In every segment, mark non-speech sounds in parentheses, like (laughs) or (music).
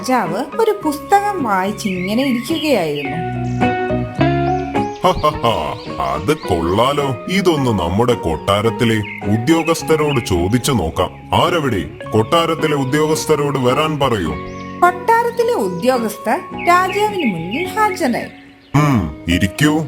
രാജാവ് ഒരു പുസ്തകം വായിച്ച് ഇങ്ങനെ ഇരിക്കുകയായിരുന്നു. അത് കൊള്ളാലോ. ഇതൊന്ന് നമ്മുടെ കൊട്ടാരത്തിലെ ഉദ്യോഗസ്ഥരോട് ചോദിച്ചു നോക്കാം. ആരവിടെ? കൊട്ടാരത്തിലെ ഉദ്യോഗസ്ഥരോട് വരാൻ പറയൂ. കൊട്ടാരത്തിലെ ഉദ്യോഗസ്ഥർ രാജാവിന് മുന്നിൽ ഹാജരായി. ഉം ഇരിക്കൂ.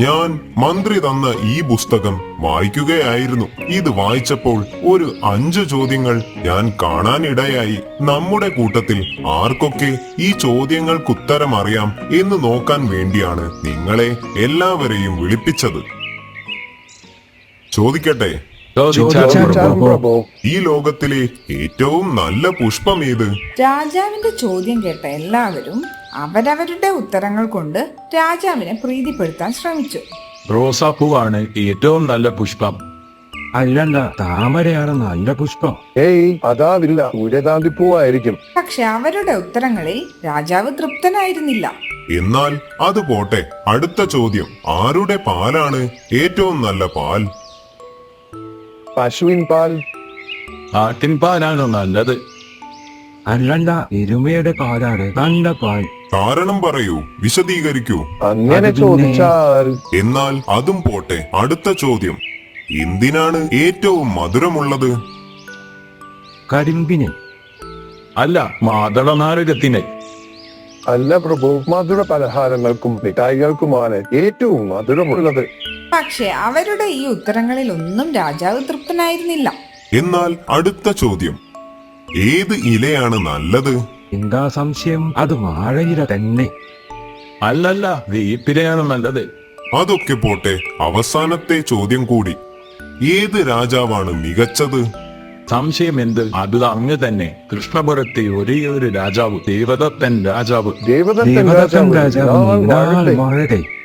ഞാൻ മന്ത്രി തന്ന ഈ പുസ്തകം വായിക്കുകയായിരുന്നു. ഇത് വായിച്ചപ്പോൾ ഒരു അഞ്ച് ചോദ്യങ്ങൾ ഞാൻ കാണാനിടയായി. നമ്മുടെ കൂട്ടത്തിൽ ആർക്കൊക്കെ ഈ ചോദ്യങ്ങൾക്ക് ഉത്തരം അറിയാം എന്ന് നോക്കാൻ വേണ്ടിയാണ് നിങ്ങളെ എല്ലാവരെയും വിളിപ്പിച്ചത്. ചോദിക്കട്ടെ? ഈ ലോകത്തിലെ ഏറ്റവും നല്ല പുഷ്പം ഏത്? രാജാവിന്റെ ചോദ്യം കേട്ട എല്ലാവരും അവരവരുടെ ഉത്തരങ്ങൾ കൊണ്ട് രാജാവിനെ പ്രീതിപ്പെടുത്താൻ ശ്രമിച്ചു. റോസാപ്പൂവാണ് ഏറ്റവും നല്ല പുഷ്പം. അല്ലല്ല താമരയാണ് നല്ല പുഷ്പം. ഏയ് അതാവില്ല സൂര്യകാന്തിപ്പൂവായിരിക്കും. പക്ഷെ അവരുടെ ഉത്തരങ്ങളിൽ രാജാവ് തൃപ്തനായിരുന്നില്ല. എന്നാൽ അത് പോട്ടെ. അടുത്ത ചോദ്യം. ആരുടെ പാലാണ് ഏറ്റവും നല്ല പാൽ? പശുവിൻ പാൽ. ആട്ടിൻ പാലാണ് നല്ലത്. അല്ലണ്ട എരുമയുടെ പാലാണ്. നല്ല പാൽ. കാരണം പറയൂ വിശദീകരിക്കൂ. അങ്ങനെ ചോദിച്ചാൽ. എന്നാൽ അതും പോട്ടെ അടുത്ത ചോദ്യം. എന്തിനാണ് ഏറ്റവും മധുരമുള്ളത്? കരിമ്പിന്. അല്ല മാതളനാരകത്തിന്. അല്ല പ്രഭു മധുര പലഹാരങ്ങൾക്കും മിഠായികൾക്കുമാണ് ഏറ്റവും മധുരമുള്ളത്. പക്ഷെ അവരുടെ ഈ ഉത്തരങ്ങളിൽ ഒന്നും രാജാവ് തൃപ്തനായിരുന്നില്ല. എന്നാൽ അടുത്ത ചോദ്യം. ഏത് ഇലയാണ് നല്ലത്? എന്താ സംശയം? അത് വാഴയില തന്നെ. അല്ലല്ല വേപ്പിലയാണ് നല്ലത്. അതൊക്കെ പോട്ടെ അവസാനത്തെ ചോദ്യം കൂടി. ഏത് രാജാവാണ് മികച്ചത്? സംശയം എന്ത് അത് അങ്ങ് തന്നെ. കൃഷ്ണപുരത്തെ ഒരേ ഒരു രാജാവ് ദേവദത്തൻ രാജാവ്. ദേവദത്തൻ രാജാവ്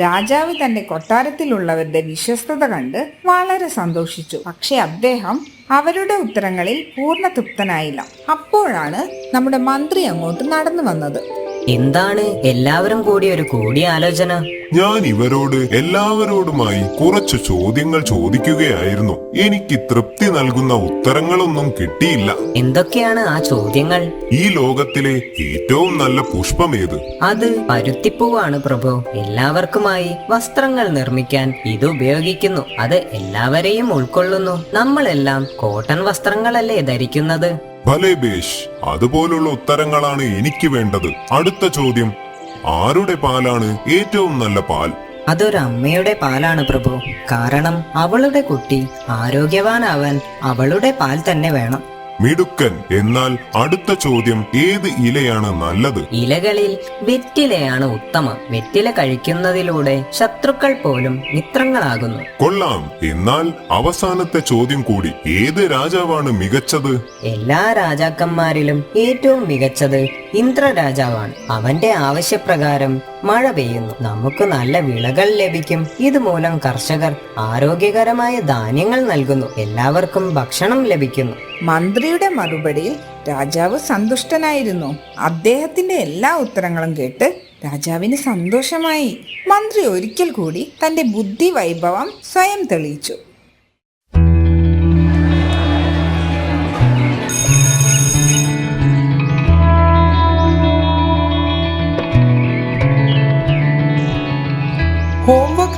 രാജാവ് തന്റെ കൊട്ടാരത്തിലുള്ളവരുടെ വിശ്വസ്തത കണ്ട് വളരെ സന്തോഷിച്ചു. പക്ഷെ അദ്ദേഹം അവരുടെ ഉത്തരങ്ങളിൽ പൂർണ തൃപ്തനായില്ല. അപ്പോഴാണ് നമ്മുടെ മന്ത്രി അങ്ങോട്ട് നടന്നു വന്നത്. എന്താണ്? എല്ലാവരും കൂടി ഒരു കൂടിയാലോചന ഞാൻ ഇവരോട് എല്ലാവരോടുമായി കുറച്ച് ചോദ്യങ്ങൾ ചോദിക്കുകയായിരുന്നു. എനിക്ക് തൃപ്തി നൽകുന്ന ഉത്തരങ്ങളൊന്നും കിട്ടിയില്ല. എന്തൊക്കെയാണ് ആ ചോദ്യങ്ങൾ? ഈ ലോകത്തിലെ ഏറ്റവും നല്ല പുഷ്പം ഏത്? അത് പരുത്തിപ്പൂവാണ് പ്രഭു. എല്ലാവർക്കുമായി വസ്ത്രങ്ങൾ നിർമ്മിക്കാൻ ഇത് ഉപയോഗിക്കുന്നു. അത് എല്ലാവരെയും ഉൾക്കൊള്ളുന്നു. നമ്മളെല്ലാം കോട്ടൺ വസ്ത്രങ്ങളല്ലേ ധരിക്കുന്നത്? ഭലേ ബേഷ് അതുപോലുള്ള ഉത്തരങ്ങളാണ് എനിക്ക് വേണ്ടത്. അടുത്ത ചോദ്യം. ആരുടെ പാലാണ് ഏറ്റവും നല്ല പാൽ? അതൊരു അമ്മയുടെ പാലാണ് പ്രഭു. കാരണം അവളുടെ കുട്ടി ആരോഗ്യവാനാവാൻ അവളുടെ പാൽ തന്നെ വേണം. മിടുക്കൻ എന്നാൽ അടുത്ത ചോദ്യം ഏത് ഇലയാണ് നല്ലത്? ഇലകളിൽ വെറ്റിലയാണ് ഉത്തമം. വെറ്റില കഴിക്കുന്നതിലൂടെ ശത്രുക്കൾ പോലും മിത്രങ്ങളാകുന്നു. കൊള്ളാം. എന്നാൽ അവസാനത്തെ ചോദ്യം കൂടി ഏത് രാജാവാണ് മികച്ചത്? എല്ലാ രാജാക്കന്മാരിലും ഏറ്റവും മികച്ചത് ഇന്ദ്ര രാജാവാണ് അവന്റെ ആവശ്യപ്രകാരം മഴ പെയ്യുന്നു. നമുക്ക് നല്ല വിളകൾ ലഭിക്കും. ഇതുമൂലം കർഷകർ ആരോഗ്യകരമായ ധാന്യങ്ങൾ നൽകുന്നു. എല്ലാവർക്കും ഭക്ഷണം ലഭിക്കുന്നു. മന്ത്രിയുടെ മറുപടിയിൽ രാജാവ് സന്തുഷ്ടനായിരുന്നു. അദ്ദേഹത്തിന്റെ എല്ലാ ഉത്തരങ്ങളും കേട്ട് രാജാവിന് സന്തോഷമായി. മന്ത്രി ഒരിക്കൽ കൂടി തന്റെ ബുദ്ധി വൈഭവം സ്വയം തെളിയിച്ചു.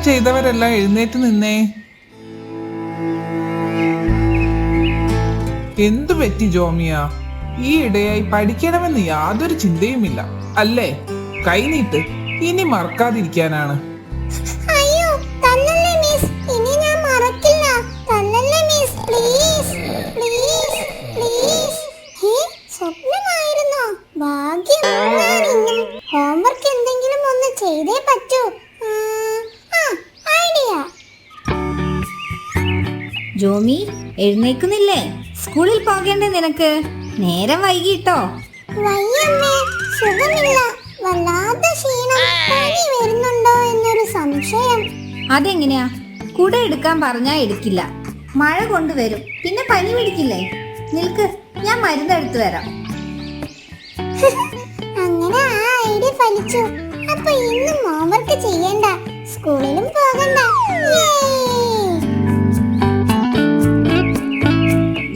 ചെയ്തവരെല്ലാം എഴുന്നേറ്റ് നിന്നേ. എന്തു പറ്റി ജോമിയ? ഈ ഇടയായി പഠിക്കണമെന്ന് യാതൊരു ചിന്തയുമില്ല. അല്ലേ? കൈനീട്ട് ഇനി മറക്കാതിരിക്കാനാണ്. ജോമി എഴുന്നേക്കുന്നില്ലേ സ്കൂളിൽ പോകേണ്ടേ നിനക്ക്? നേരം വൈകിട്ടോ? സുഖമില്ല. വല്ലാത്ത ക്ഷീണം വരുന്നുണ്ടോ എന്നൊരു സംശയം. അതെങ്ങനെയാ? കുട എടുക്കാൻ പറഞ്ഞാ എടുക്കില്ല. മഴ കൊണ്ടുവരും പിന്നെ പനി പിടിക്കില്ലേ? നിൽക്ക് ഞാൻ മരുന്നെടുത്തു വരാം (laughs) അങ്ങനെ ആ ഐഡിയ ഫലിച്ചു. അപ്പൊ ഇന്നും ഹോംവർക്ക് ചെയ്യണ്ട. സ്കൂളിലും പോകണ്ട.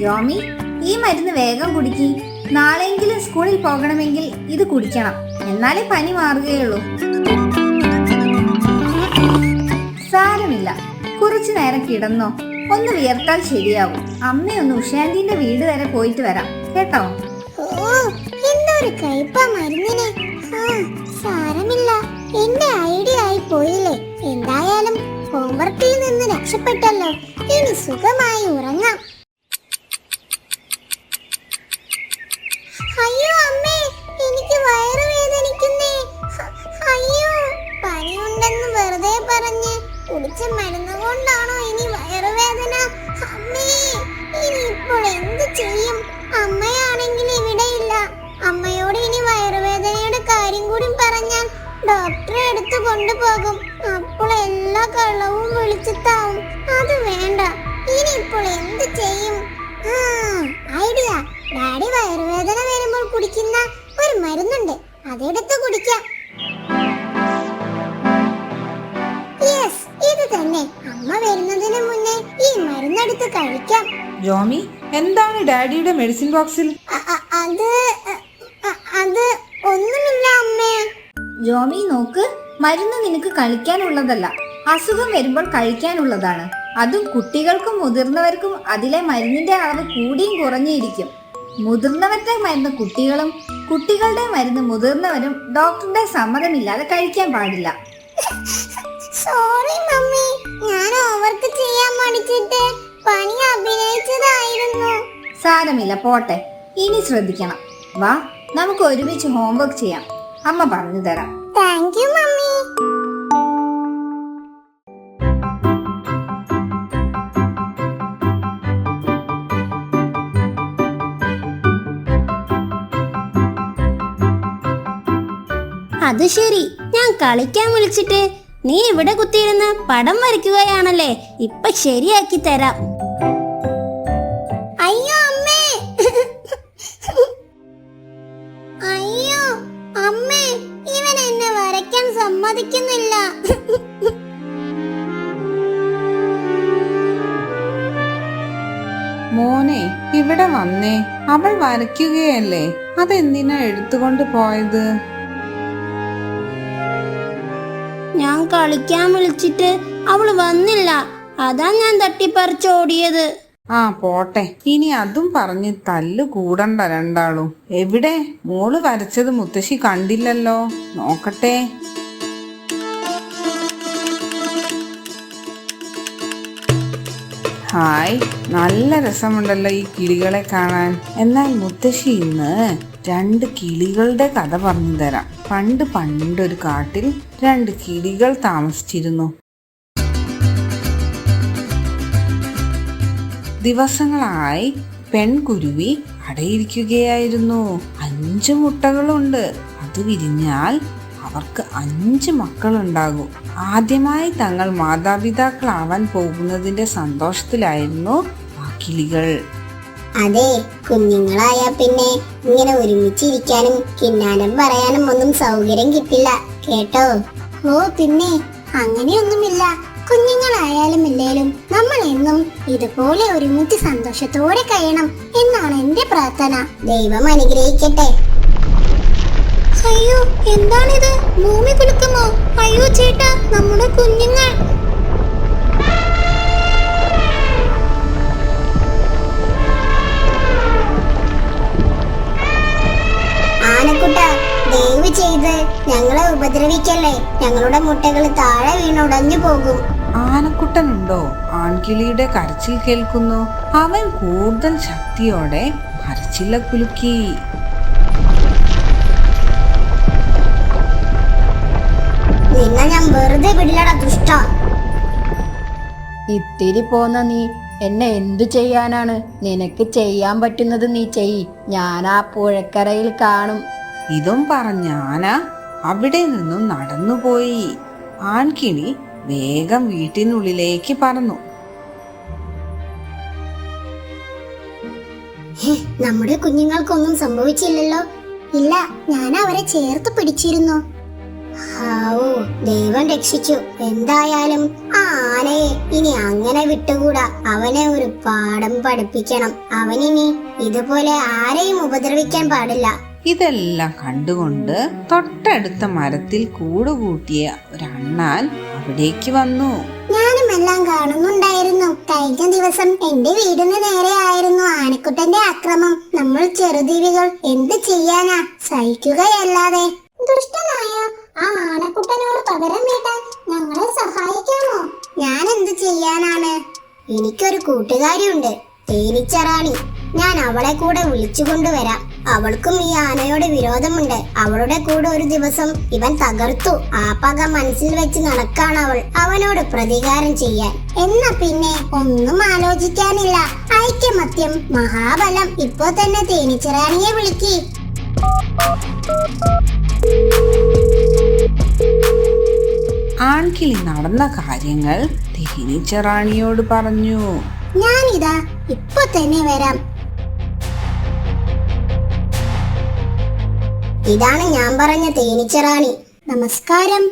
ജോമി ഈ മരുന്ന് വേഗം കുടിക്കി. നാളെയെങ്കിലും സ്കൂളിൽ പോകണമെങ്കിൽ ഇത് കുടിക്കണം. എന്നാലേ പനി മാറുകയുള്ളൂ. സാരമില്ല. കുറച്ചു നേരം കിടന്നോ. ഒന്ന് വിയർത്താൽ ശരിയാവും. അമ്മയൊന്ന് ഉഷാന്റിന്റെ വീട് വരെ പോയിട്ട് വരാം. കേട്ടോ? എന്തൊരു സാരമില്ല. എന്റെ ഐഡിയ ആയി പോയില്ലേ. എന്തായാലും ഹോംവർക്കിൽ നിന്ന് രക്ഷപ്പെട്ടല്ലോ. ഇനി സുഖമായി ഉറങ്ങാം. ജോമി നോക്ക്. മരുന്ന് നിനക്ക് കഴിക്കാനുള്ളതല്ല. അസുഖം വരുമ്പോൾ കഴിക്കാനുള്ളതാണ്. അതും കുട്ടികൾക്കും മുതിർന്നവർക്കും അതിലെ മരുന്നിന്റെ അളവ് കൂടിയും കുറഞ്ഞിരിക്കും. മുതിർന്നവരുടെ മരുന്ന് കുട്ടികളും കുട്ടികളുടെ മരുന്ന് മുതിർന്നവരും ഡോക്ടറുടെ സമ്മതമില്ലാതെ കഴിക്കാൻ പാടില്ല. Sorry mummy. ഞാൻ ഓവർക്ക് ചെയ്യാൻ മടിച്ചിട്ട് പണി അഭിനയിച്ചതായിരുന്നു. സാരമില്ല പോട്ടെ. ഇനി ശ്രദ്ധിക്കണം. വാ നമുക്ക് ഒരുമിച്ച് ഹോംവർക്ക് ചെയ്യാം. അമ്മ പറഞ്ഞു തരാം. Thank you mummy. അത് ശരി. ഞാൻ കളിക്കാൻ വിളിച്ചിട്ട് നീ ഇവിടെ കുത്തിയിരുന്ന് പടം വരയ്ക്കുകയാണല്ലേ? ഇപ്പൊ ശരിയാക്കി തരാം. വരയ്ക്കുകയല്ലേ? അതെന്തിനാ എടുത്തുകൊണ്ട് പോയത്? ഞാൻ കളിക്കാൻ വിളിച്ചിട്ട് അവൾ വന്നില്ല. അതാ ഞാൻ തട്ടിപ്പറിച്ച് ഓടിയത്. ആ പോട്ടെ. ഇനി അതും പറഞ്ഞ് തല്ല് കൂടണ്ട രണ്ടാളും. എവിടെ? മോൾ വരച്ചത് മുത്തശ്ശി കണ്ടില്ലല്ലോ. നോക്കട്ടെ. ഹായ്. നല്ല രസമുണ്ടല്ലോ ഈ കിളികളെ കാണാൻ. എന്നാൽ മുത്തശ്ശി ഇന്ന് രണ്ട് കിളികളുടെ കഥ പറഞ്ഞു തരാം. പണ്ട് പണ്ടൊരു കാട്ടിൽ രണ്ട് കിളികൾ താമസിച്ചിരുന്നു. ദിവസങ്ങളായി പെൺകുരുവി അടയിരിക്കുകയായിരുന്നു. അഞ്ച് മുട്ടകളുണ്ട്. അത് വിരിഞ്ഞാൽ അവർക്ക് അഞ്ച് മക്കളുണ്ടാകും. ആദ്യമായി തങ്ങൾ മാതാപിതാക്കളാവാൻ പോകുന്നതിന്റെ സന്തോഷത്തിലായിരുന്നു ആ കിളികൾ അതെ കുഞ്ഞുങ്ങളായ പിന്നെ ഇങ്ങനെ ഒരുമിച്ചിരിക്കാനും കിന്നാനം പറയാനും ഒന്നും സൗകര്യം കിട്ടില്ല കേട്ടോ? ഓ പിന്നെ അങ്ങനെയൊന്നുമില്ല. കുഞ്ഞുങ്ങളായാലും ഇല്ലേലും നമ്മൾ എന്നും ഇതുപോലെ ഒരുമിച്ച് സന്തോഷത്തോടെ കഴിയണം എന്നാണ് എന്റെ പ്രാർത്ഥന. ദൈവം അനുഗ്രഹിക്കട്ടെ. അയ്യോ എന്താണിത്? ഭൂമി കുലുക്കുമോ അയ്യോ ചേട്ടാ നമ്മുടെ കുഞ്ഞുങ്ങൾ. ആനക്കുട്ട ദയവ് ചെയ്ത് ഞങ്ങളെ ഉപദ്രവിക്കല്ലേ? ഞങ്ങളുടെ മുട്ടകൾ താഴെ വീണുടഞ്ഞു പോകും. ആനക്കുട്ടനുണ്ടോ? ആൺകിളിയുടെ കരച്ചിൽ കേൾക്കുന്നു. അവൻ കൂടുതൽ ശക്തിയോടെ കരച്ചില കുലുക്കി നിന്നെ ഞാൻ വെറുതെ വിടില്ലടാ ദുഷ്ട. ഇത്തിരി പോന്ന നീ എന്നെ എന്തു ചെയ്യാനാണ്? നിനക്ക് ചെയ്യാൻ പറ്റുന്നത് നീ ചെയ്. ഞാൻ ആ പുഴക്കരയിൽ കാണും. ഇതും പറഞ്ഞ ആന അവിടെ നിന്നും നടന്നുപോയി. ആൺകിളി വേഗം വീട്ടിനുള്ളിലേക്ക് പറന്നു. നമ്മുടെ കുഞ്ഞുങ്ങൾക്കൊന്നും സംഭവിച്ചില്ലല്ലോ. ഇല്ല ഞാൻ അവരെ ചേർത്ത് പിടിച്ചിരുന്നു. ഹാവൂ ദൈവം രക്ഷിച്ചു. എന്തായാലും ആ ആനയെ ഇനി അങ്ങനെ വിട്ടുകൂടാ. അവനെ ഒരു പാഠം പഠിപ്പിക്കണം. അവനിനി ഇതുപോലെ ആരെയും ഉപദ്രവിക്കാൻ പാടില്ല. ഇതെല്ലാം കണ്ടുകൊണ്ട് തൊട്ടടുത്ത മരത്തിൽ കൂടുകൂട്ടിയ ഒരണ്ണാൻ അവിടേക്ക് വന്നു. ഞാനും എല്ലാം കാണുന്നുണ്ടായിരുന്നു. കഴിഞ്ഞ ദിവസം എന്റെ വീടിന് നേരെ ആയിരുന്നു ആനക്കുട്ടന്റെ ആക്രമം. നമ്മൾ ചെറുതീവികൾ എന്ത് ചെയ്യാനാ? സഹിക്കുകയല്ലാതെ. ദുഷ്ടനായ? പകരം വീട്ടാൻ ഞങ്ങളെ സഹായിക്കാമോ? ഞാൻ എന്ത് ചെയ്യാനാണ്? എനിക്കൊരു കൂട്ടുകാരിയുണ്ട് തേനീച്ചറാണി. ഞാൻ അവളെ കൂടെ വിളിച്ചു കൊണ്ടുവരാം. അവൾക്കും ഈ ആനയോട് വിരോധമുണ്ട്. അവളുടെ കൂടെ ഒരു ദിവസം ഇവൻ തകർത്തു. ആ പക മനസ്സിൽ വെച്ച് നടക്കാണ് അവൾ. അവനോട് പ്രതികാരം ചെയ്യാൻ. എന്നാ പിന്നെ ഒന്നും ആലോചിക്കാനില്ല. ഐക്യമത്യം മഹാബലം. ഇപ്പോ തന്നെ തേനീച്ചറാണിയെ വിളിക്കി. ആൺകിളി നടന്ന കാര്യങ്ങൾ തേനീച്ച റാണിയോട് പറഞ്ഞു. ഞാനിതാ ഇപ്പൊ തന്നെ വരാം. ഇതാണ് ഞാൻ പറഞ്ഞ തേനീച്ച റാണി നമസ്കാരം.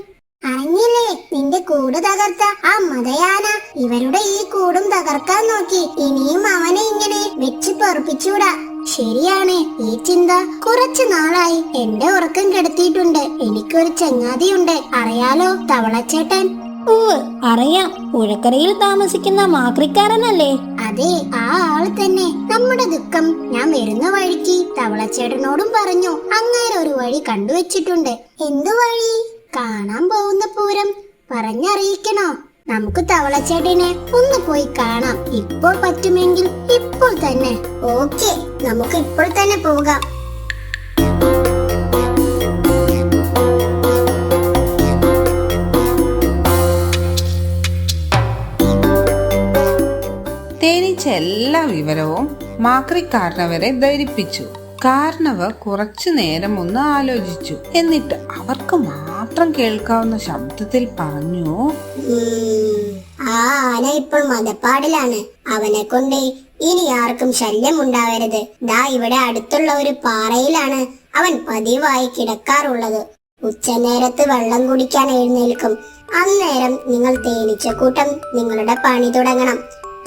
അറിഞ്ഞില്ലേ നിന്റെ കൂട് തകർത്ത ആ മതയാന ഇവരുടെ ഈ കൂടും തകർക്കാൻ നോക്കി. ഇനിയും അവനെ ഇങ്ങനെ വെച്ച് പൊറപ്പിച്ചൂടാ ശരിയാണ് ഈ ചിന്ത കുറച്ചു നാളായി എന്റെ ഉറക്കം കെടുത്തിയിട്ടുണ്ട്. എനിക്കൊരു ചങ്ങാതിയുണ്ട്. അറിയാലോ തവളച്ചേട്ടൻ? ഓ അറിയാം. പുഴക്കരയിൽ താമസിക്കുന്ന മാക്രിക്കാരനല്ലേ? അതെ ആ ആൾ തന്നെ. നമ്മുടെ ദുഃഖം ഞാൻ വരുന്ന വഴിക്ക് തവളച്ചേട്ടനോടും പറഞ്ഞു. അങ്ങേര ഒരു വഴി കണ്ടുവച്ചിട്ടുണ്ട്. എന്തു വഴി? കാണാൻ പോകുന്ന പൂരം പറഞ്ഞറിയിക്കണോ? നമുക്ക് തവളച്ചേട്ടനെ ഒന്ന് പോയി കാണാം. ഇപ്പോൾ പറ്റുമെങ്കിൽ ഇപ്പോൾ തന്നെ. ഓക്കെ നമുക്ക് ഇപ്പോൾ തന്നെ പോകാം. തേനീച്ച എല്ലാ വിവരവും മാക്രിക്കാരനവരെ ധരിപ്പിച്ചു. കാരണവർ കുറച്ചു നേരം ഒന്ന് ആലോചിച്ചു. എന്നിട്ട് അവർക്ക് മാത്രം കേൾക്കാവുന്ന ശബ്ദത്തിൽ പറഞ്ഞു ആ ആന ഇപ്പോൾ മതപ്പാടിലാണ്. അവനെ കൊണ്ട് ഇനി ആർക്കും ശല്യം ഉണ്ടാവരുത് ദാ ഇവിടെ അടുത്തുള്ള ഒരു പാറയിലാണ് അവൻ പതിവായി കിടക്കാറുള്ളത്. ഉച്ചനേരത്ത് വെള്ളം കുടിക്കാൻ എഴുന്നേൽക്കും. അന്നേരം നിങ്ങൾ തേനീച്ചക്കൂട്ടം നിങ്ങളുടെ പണി തുടങ്ങണം.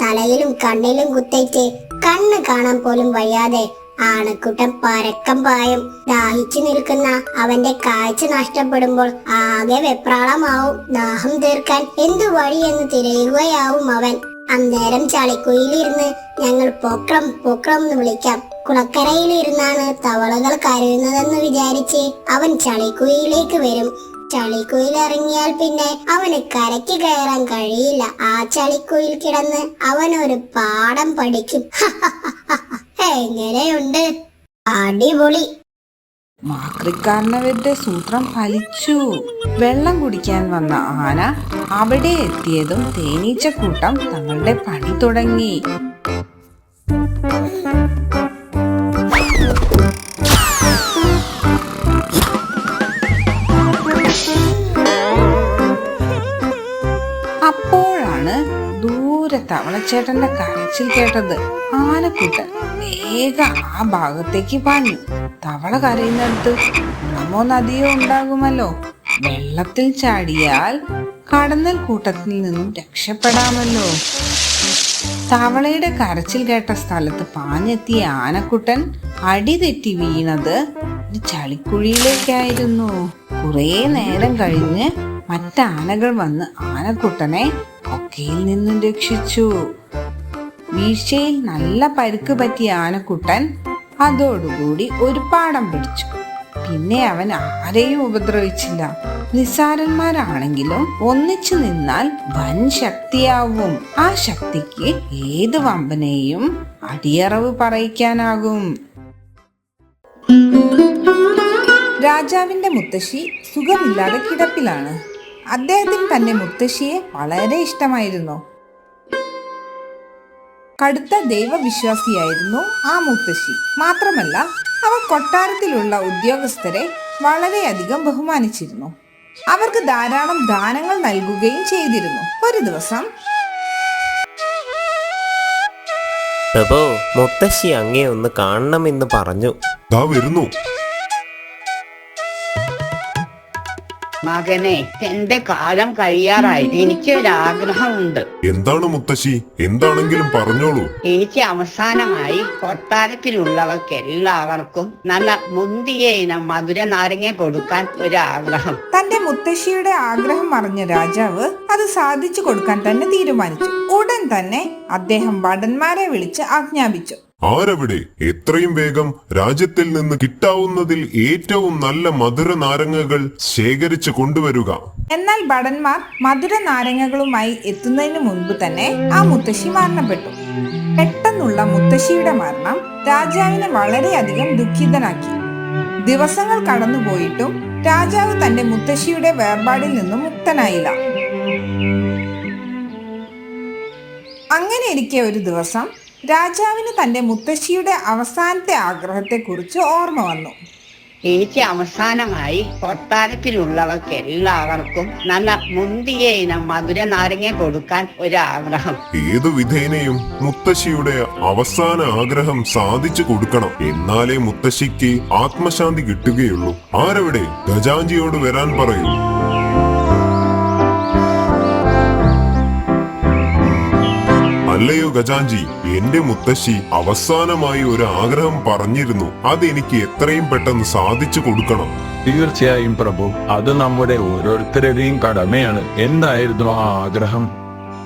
തലയിലും കണ്ണിലും കുത്തേറ്റ് കണ്ണ് കാണാൻ പോലും വയ്യാതെ ആണക്കുട്ടൻ പരക്കം പായും. ദാഹിച്ചു നിൽക്കുന്ന അവന്റെ കാഴ്ച നഷ്ടപ്പെടുമ്പോൾ ആകെ വെപ്രാളമാവും. ദാഹം തീർക്കാൻ എന്തു വഴിയെന്ന് തിരയുകയാവും അവൻ. അന്നേരം ചളിക്കുയിലിരുന്ന് ഞങ്ങൾ പൊക്രം പൊക്രം എന്ന് വിളിക്കാം. കുളക്കരയിലിരുന്നാണ് തവളകൾ കരയുന്നതെന്ന് വിചാരിച്ച് അവൻ ചളിക്കുയിലേക്ക് വരും. ചളിക്കുയിൽ ഇറങ്ങിയാൽ പിന്നെ അവന് കരയ്ക്ക് കയറാൻ കഴിയില്ല. ആ ചളിക്കുയിൽ കിടന്ന് അവൻ ഒരു പാഠം പഠിക്കും. (laughs) എങ്ങനെയുണ്ട്? അടിപൊളി. മാതൃക്കാരനവരുടെ സൂത്രം ഫലിച്ചു വെള്ളം കുടിക്കാൻ വന്ന ആന അവിടെ എത്തിയതും തേനീച്ചക്കൂട്ടം തങ്ങളുടെ പണി തുടങ്ങി. ദൂരെ തവളച്ചേട്ടന്റെ കരച്ചിൽ കേട്ടത് ആനക്കൂട്ടൻ വേഗ ആ ഭാഗത്തേക്ക് പാഞ്ഞു. തവള കരയുന്നിടത്ത് കുളമോ നദിയോ ഉണ്ടാകുമല്ലോ. വെള്ളത്തിൽ ചാടിയാൽ കടന്നൽ കൂട്ടത്തിൽ നിന്നും രക്ഷപ്പെടാമല്ലോ. തവളയുടെ കരച്ചിൽ കേട്ട സ്ഥലത്ത് പാഞ്ഞെത്തിയ ആനക്കുട്ടൻ അടിതെറ്റി വീണത് ഒരു ചളിക്കുഴിയിലേക്കായിരുന്നു. കുറേ നേരം കഴിഞ്ഞ് മറ്റാനകൾ വന്ന് ആനക്കുട്ടനെ കൊക്കയിൽ നിന്നും രക്ഷിച്ചു. വീഴ്ചയിൽ നല്ല പരുക്ക് പറ്റിയ ആനക്കുട്ടൻ അതോടുകൂടി ഒരു പാഠം പിടിച്ചു പിന്നെ അവൻ ആരെയും ഉപദ്രവിച്ചില്ല. നിസ്സാരന്മാരാണെങ്കിലും ഒന്നിച്ചു നിന്നാൽ വൻ ശക്തിയാവും. ആ ശക്തിക്ക് ഏത് വമ്പനെയും അടിയറവ് പറയിക്കാനാകും. രാജാവിന്റെ മുത്തശ്ശി സുഖമില്ലാതെ കിടപ്പിലാണ്. അദ്ദേഹത്തിന് തന്റെ മുത്തശ്ശിയെ വളരെ ഇഷ്ടമായിരുന്നു. കടുത്ത ദൈവവിശ്വാസിയായിരുന്നു ആ മുത്തശ്ശി. മാത്രമല്ല അവ കൊട്ടാരത്തിലുള്ള ഉദ്യോഗസ്ഥരെ വളരെയധികം ബഹുമാനിച്ചിരുന്നു. അവർക്ക് ധാരാളം ദാനങ്ങൾ നൽകുകയും ചെയ്തിരുന്നു. ഒരു ദിവസം പ്രഭോ മുത്തശ്ശി അങ്ങേ ഒന്ന് കാണണമെന്ന് പറഞ്ഞു. ദാ വരുന്നു. മകനെ എന്റെ കാലം കഴിയാറായി. എനിക്ക് ഒരാഗ്രഹമുണ്ട് എന്താണ് മുത്തശ്ശി? എന്താണെങ്കിലും പറഞ്ഞോളൂ. എനിക്ക് അവസാനമായി കൊട്ടാരത്തിലുള്ളവർക്ക് എല്ലാവർക്കും നല്ല മുന്തിയ ഇനം മധുര നാരങ്ങ കൊടുക്കാൻ ഒരാഗ്രഹം. തന്റെ മുത്തശ്ശിയുടെ ആഗ്രഹം അറിഞ്ഞ രാജാവ് അത് സാധിച്ചു കൊടുക്കാൻ തന്നെ തീരുമാനിച്ചു. ഉടൻ തന്നെ അദ്ദേഹം ഭടന്മാരെ വിളിച്ച് ആജ്ഞാപിച്ചു. ആരവിടെ? എത്രയും വേഗം രാജ്യത്തിൽ നിന്ന് കിട്ടാവുന്നതിൽ ഏറ്റവും നല്ല മധുര നാരങ്ങകൾ ശേഖരിച്ച് കൊണ്ടുവരുക. എന്നാൽ ഭടന്മാർ മധുര നാരങ്ങകളുമായി എത്തുന്നതിന് മുൻപ് തന്നെ ആ മുത്തശ്ശി മരണപ്പെട്ടു. പെട്ടെന്നുള്ള മുത്തശ്ശിയുടെ മരണം രാജാവിനെ വളരെയധികം ദുഃഖിതനാക്കി. ദിവസങ്ങൾ കടന്നുപോയിട്ടും രാജാവ് തന്റെ മുത്തശ്ശിയുടെ വേർപാടിൽ നിന്നും മുക്തനായില്ല. അങ്ങനെ ഇരിക്കെ ഒരു ദിവസം രാജാവിന് തന്റെ മുത്തശ്ശിയുടെ അവസാനത്തെ ആഗ്രഹത്തെക്കുറിച്ച് ഓർമ്മ വന്നു. എനിക്ക് അവസാനമായി കൊട്ടാരത്തിലുള്ളവർക്കെല്ലാവർക്കും നല്ല മുന്തിയ ഇനം മധുര നാരങ്ങ കൊടുക്കാൻ ഒരാഗ്രഹം. ഏതു വിധേനയും മുത്തശ്ശിയുടെ അവസാന ആഗ്രഹം സാധിച്ചു കൊടുക്കണം. എന്നാലേ മുത്തശ്ശിക്ക് ആത്മശാന്തി കിട്ടുകയുള്ളൂ. ആരവിടെ? ഗജാഞ്ചിയോട് വരാൻ പറയൂ. അല്ലയോ ഗജാഞ്ചി? എന്റെ മുത്തശ്ശി അവസാനമായി ഒരു ആഗ്രഹം പറഞ്ഞിരുന്നു. അതെനിക്ക് എത്രയും പെട്ടെന്ന് സാധിച്ചു കൊടുക്കണം. തീർച്ചയായും പ്രഭു. അത് നമ്മുടെ ഓരോരുത്തരുടെയും കടമയാണ്. എന്തായിരുന്നു ആ ആഗ്രഹം?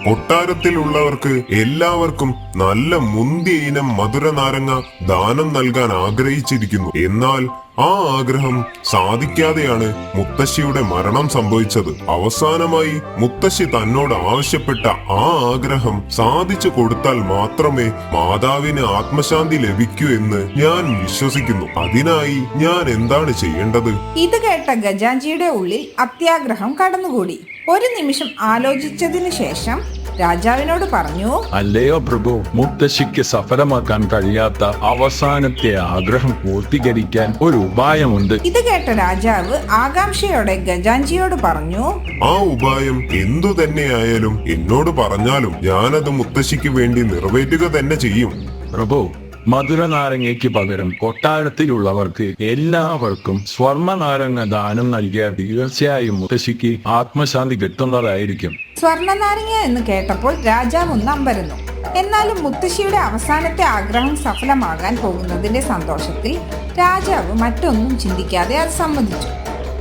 കൊട്ടാരത്തിലുള്ളവർക്ക് എല്ലാവർക്കും നല്ല മുന്തിയ ഇനം മധുര നാരങ്ങ ദാനം നൽകാൻ ആഗ്രഹിച്ചിരിക്കുന്നു. എന്നാൽ ആ ആഗ്രഹം സാധിക്കാതെയാണ് മുത്തശ്ശിയുടെ മരണം സംഭവിച്ചത്. അവസാനമായി മുത്തശ്ശി തന്നോട് ആവശ്യപ്പെട്ട ആ ആഗ്രഹം സാധിച്ചു കൊടുത്താൽ മാത്രമേ മാതാവിന് ആത്മശാന്തി ലഭിക്കൂ എന്ന് ഞാൻ വിശ്വസിക്കുന്നു. അതിനായി ഞാൻ എന്താണ് ചെയ്യേണ്ടത്? ഇത് കേട്ട ഗജാഞ്ചിയുടെ ഉള്ളിൽ അത്യാഗ്രഹം കടന്നുകൂടി. ഒരു നിമിഷം ആലോചിച്ചതിനു ശേഷം രാജാവിനോട് പറഞ്ഞു അല്ലയോ പ്രഭു മുത്തശ്ശിക്ക് സഫലമാക്കാൻ കഴിയാത്ത അവസാനത്തെ ആഗ്രഹം പൂർത്തീകരിക്കാൻ ഒരു ഉപായമുണ്ട്. ഇത് കേട്ട രാജാവ് ആകാംക്ഷയോടെ ഗജാഞ്ചിയോട് പറഞ്ഞു ആ ഉപായം എന്തു തന്നെയായാലും എന്നോട് പറഞ്ഞാലും ഞാനത് മുത്തശ്ശിക്ക് വേണ്ടി നിറവേറ്റുക തന്നെ ചെയ്യും. പ്രഭു മധുര നാരങ്ങയ്ക്ക് പകരം കൊട്ടാരത്തിലുള്ളവർക്ക് എല്ലാവർക്കും സ്വർണ നാരങ്ങ ദാനം നൽകിയ തീർച്ചയായും മുത്തശ്ശിക്ക് ആത്മശാന്തി കിട്ടുന്നതായിരിക്കും. സ്വർണ നാരങ്ങ എന്ന് കേട്ടപ്പോൾ രാജാവ് ഒന്ന് അമ്പരന്നു. എന്നാലും മുത്തശ്ശിയുടെ അവസാനത്തെ ആഗ്രഹം സഫലമാകാൻ പോകുന്നതിന്റെ സന്തോഷത്തിൽ രാജാവ് മറ്റൊന്നും ചിന്തിക്കാതെ അത് സമ്മതിച്ചു.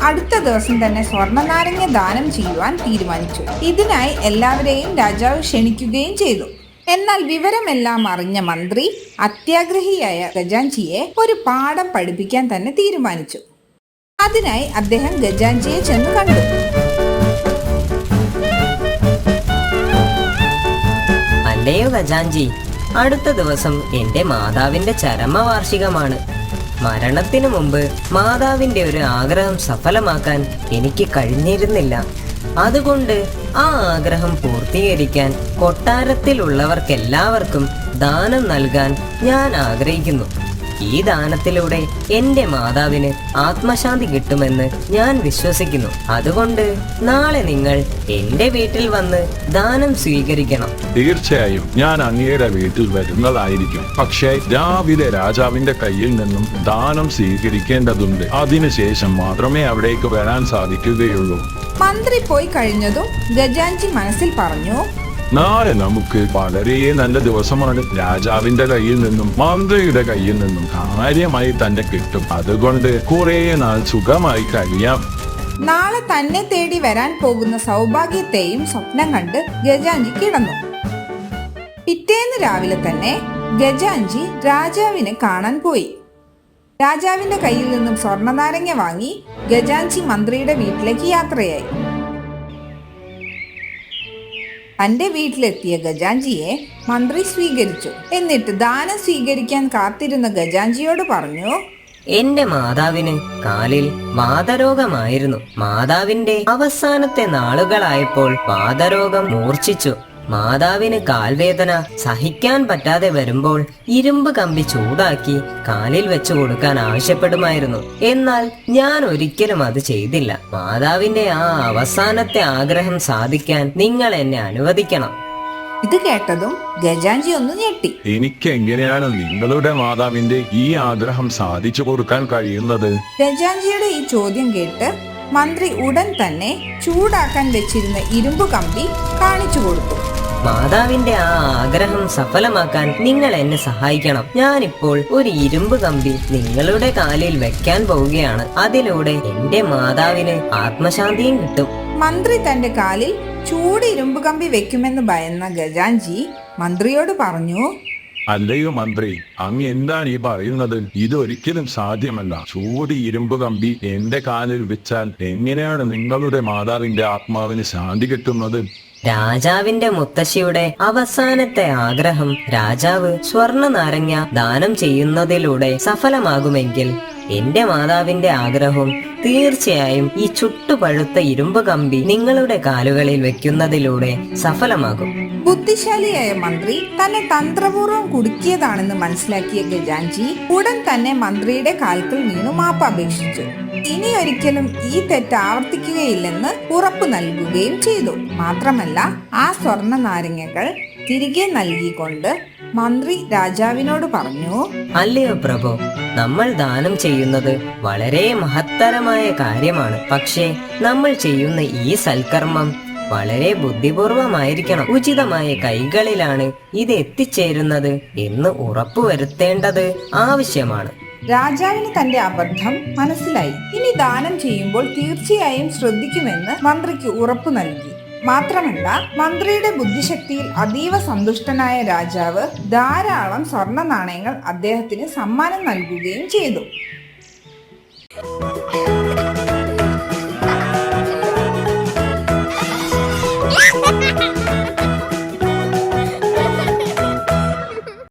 അടുത്ത ദിവസം തന്നെ സ്വർണ നാരങ്ങ ദാനം ചെയ്യുവാൻ തീരുമാനിച്ചു. ഇതിനായി എല്ലാവരെയും രാജാവ് ക്ഷണിക്കുകയും ചെയ്തു. എന്നാൽ വിവരമെല്ലാം അറിഞ്ഞ മന്ത്രി അത്യാഗ്രഹിയായ ഗജാഞ്ചിയെ ഒരു പാഠം പഠിപ്പിക്കാൻ തന്നെ തീരുമാനിച്ചു. അതിനായി അദ്ദേഹം ഗജാഞ്ചിയെ ചെന്ന് കണ്ടു. അല്ലയോ ഖജാൻജി അടുത്ത ദിവസം എന്റെ മാതാവിന്റെ ചരമവാർഷികമാണ്. മരണത്തിനു മുമ്പ് മാതാവിന്റെ ഒരു ആഗ്രഹം സഫലമാക്കാൻ എനിക്ക് കഴിഞ്ഞിരുന്നില്ല. അതുകൊണ്ട് ആ ആഗ്രഹം പൂർത്തീകരിക്കാൻ കൊട്ടാരത്തിലുള്ളവർക്കെല്ലാവർക്കും ദാനം നൽകാൻ ഞാൻ ആഗ്രഹിക്കുന്നു. ഈ ദാനത്തിലൂടെ എന്റെ മാതാവിന് ആത്മശാന്തി കിട്ടുമെന്ന് ഞാൻ വിശ്വസിക്കുന്നു. അതുകൊണ്ട് നാളെ നിങ്ങൾ എന്റെ വീട്ടിൽ വന്ന് ദാനം സ്വീകരിക്കണം. തീർച്ചയായും ഞാൻ അങ്ങയുടെ വീട്ടിൽ വരുന്നതായിരിക്കും. പക്ഷേ രാവിലെ രാജാവിന്റെ കയ്യിൽ നിന്നും ദാനം സ്വീകരിക്കേണ്ടതുണ്ട്. അതിനുശേഷം മാത്രമേ അവിടേക്ക് വരാൻ സാധിക്കുകയുള്ളൂ. മന്ത്രി പോയി കഴിഞ്ഞതും ഗജാൻജി മനസ്സിൽ പറഞ്ഞു നാളെ നമുക്ക് വളരെ നല്ല ദിവസമാണ് രാജാവിന്റെ കയ്യിൽ നിന്നും മന്ത്രിയുടെ കയ്യിൽ നിന്നും കാര്യമായി തന്നെ കിട്ടും. അതുകൊണ്ട് കുറെ നാൾ സുഖമായി കഴിയാം. നാളെ തന്നെ തേടി വരാൻ പോകുന്ന സൗഭാഗ്യത്തെയും സ്വപ്നം കണ്ട് ഗജാൻജി കിടന്നു. പിറ്റേന്ന് രാവിലെ തന്നെ ഗജാൻജി രാജാവിനെ കാണാൻ പോയി. രാജാവിന്റെ കയ്യിൽ നിന്നും സ്വർണനാരങ്ങ വാങ്ങി ഗജാൻജി മന്ത്രിയുടെ വീട്ടിലേക്ക് യാത്രയായി. തന്റെ വീട്ടിലെത്തിയ ഗജാൻജിയെ മന്ത്രി സ്വീകരിച്ചു. എന്നിട്ട് ദാനം സ്വീകരിക്കാൻ കാത്തിരുന്ന ഗജാൻജിയോട് പറഞ്ഞു എന്റെ മാതാവിന് കാലിൽ വാതരോഗമായിരുന്നു. മാതാവിന്റെ അവസാനത്തെ നാളുകളായപ്പോൾ വാതരോഗം മൂർച്ഛിച്ചു. മാതാവിന് കാൽവേദന സഹിക്കാൻ പറ്റാതെ വരുമ്പോൾ ഇരുമ്പ് കമ്പി ചൂടാക്കി കാലിൽ വെച്ചു കൊടുക്കാൻ ആവശ്യപ്പെടുമായിരുന്നു. എന്നാൽ ഞാൻ ഒരിക്കലും അത് ചെയ്തില്ല. മാതാവിന്റെ ആ അവസാനത്തെ ആഗ്രഹം സാധിക്കാൻ നിങ്ങൾ എന്നെ അനുവദിക്കണം. ഇത് കേട്ടതും ഗജാൻജി ഒന്ന് ഞെട്ടി. എനിക്ക് എങ്ങനെയാണ് നിങ്ങളുടെ മാതാവിന്റെ ഈ ആഗ്രഹം സാധിച്ചു കൊടുക്കാൻ കഴിയുന്നത്? ഗജാൻജിയുടെ ഈ ചോദ്യം കേട്ട് മന്ത്രി ഉടൻ തന്നെ ചൂടാക്കാൻ വെച്ചിരുന്ന ഇരുമ്പ് കമ്പി കാണിച്ചു കൊടുത്തു. മാതാവിന്റെ ആ ആഗ്രഹം സഫലമാക്കാൻ നിങ്ങൾ എന്നെ സഹായിക്കണം. ഞാനിപ്പോൾ ഒരു ഇരുമ്പ് കമ്പി നിങ്ങളുടെ കാലിൽ വെക്കാൻ പോവുകയാണ്. അതിലൂടെ എന്റെ മാതാവിന് ആത്മശാന്തിയും കിട്ടും. മന്ത്രി തന്റെ കാലിൽ ചൂട് ഇരുമ്പ് കമ്പി വെക്കുമെന്ന് ഭയന്ന ഗജാൻജി മന്ത്രിയോട് പറഞ്ഞു അല്ലയോ മന്ത്രി അങ്ങ് എന്താണ് ഈ പറയുന്നത്? ഇതൊരിക്കലും സാധ്യമല്ല. ചൂടി ഇരുമ്പ് കമ്പി എന്റെ കാലിൽ വെച്ചാൽ എങ്ങനെയാണ് നിങ്ങളുടെ മാതാവിന്റെ ആത്മാവിന് ശാന്തി കിട്ടുന്നത്? രാജാവിന്റെ മുത്തശ്ശിയുടെ അവസാനത്തെ ആഗ്രഹം രാജാവ് സ്വർണ നാരങ്ങ ദാനം ചെയ്യുന്നതിലൂടെ സഫലമാകുമെങ്കിൽ എന്റെ മാതാവിന്റെ ആഗ്രഹവും തീർച്ചയായും ഈ ചുട്ടുപഴുത്ത ഇരുമ്പ് കമ്പി നിങ്ങളുടെ കാലുകളിൽ വെക്കുന്നതിലൂടെ സഫലമാകും. ബുദ്ധിശാലിയായ മന്ത്രി തന്നെ തന്ത്രപൂർവം കുടുക്കിയതാണെന്ന് മനസ്സിലാക്കിയ ഗജാൻജി ഉടൻ തന്നെ മന്ത്രിയുടെ കാൽക്കൽ വീണു മാപ്പ് അപേക്ഷിച്ചു. ഇനി ഒരിക്കലും ഈ തെറ്റ് ആവർത്തിക്കുകയില്ലെന്ന് ഉറപ്പു നൽകുകയും ചെയ്തു. മാത്രമല്ല ആ സ്വർണ നാരങ്ങകൾ തിരികെ നൽകിക്കൊണ്ട് മന്ത്രി രാജാവിനോട് പറഞ്ഞു അല്ലയോ പ്രഭു നമ്മൾ ദാനം ചെയ്യുന്നത് വളരെ മഹത്തരമായ കാര്യമാണ്. പക്ഷേ നമ്മൾ ചെയ്യുന്ന ഈ സൽക്കർമ്മം വളരെ ബുദ്ധിപൂർവമായിരിക്കണം. ഉചിതമായ കൈകളിലാണ് ഇത് എത്തിച്ചേരുന്നത് എന്ന് ഉറപ്പുവരുത്തേണ്ടത് ആവശ്യമാണ്. രാജാവിന് തന്റെ അബദ്ധം മനസ്സിലായി. ഇനി ദാനം ചെയ്യുമ്പോൾ തീർച്ചയായും ശ്രദ്ധിക്കുമെന്ന് മന്ത്രിക്ക് ഉറപ്പു നൽകി. മാത്രമല്ല മന്ത്രിയുടെ ബുദ്ധിശക്തിയിൽ അതീവ സന്തുഷ്ടനായ രാജാവ് ധാരാളം സ്വർണ നാണയങ്ങൾ അദ്ദേഹത്തിന് സമ്മാനം നൽകുകയും ചെയ്തു.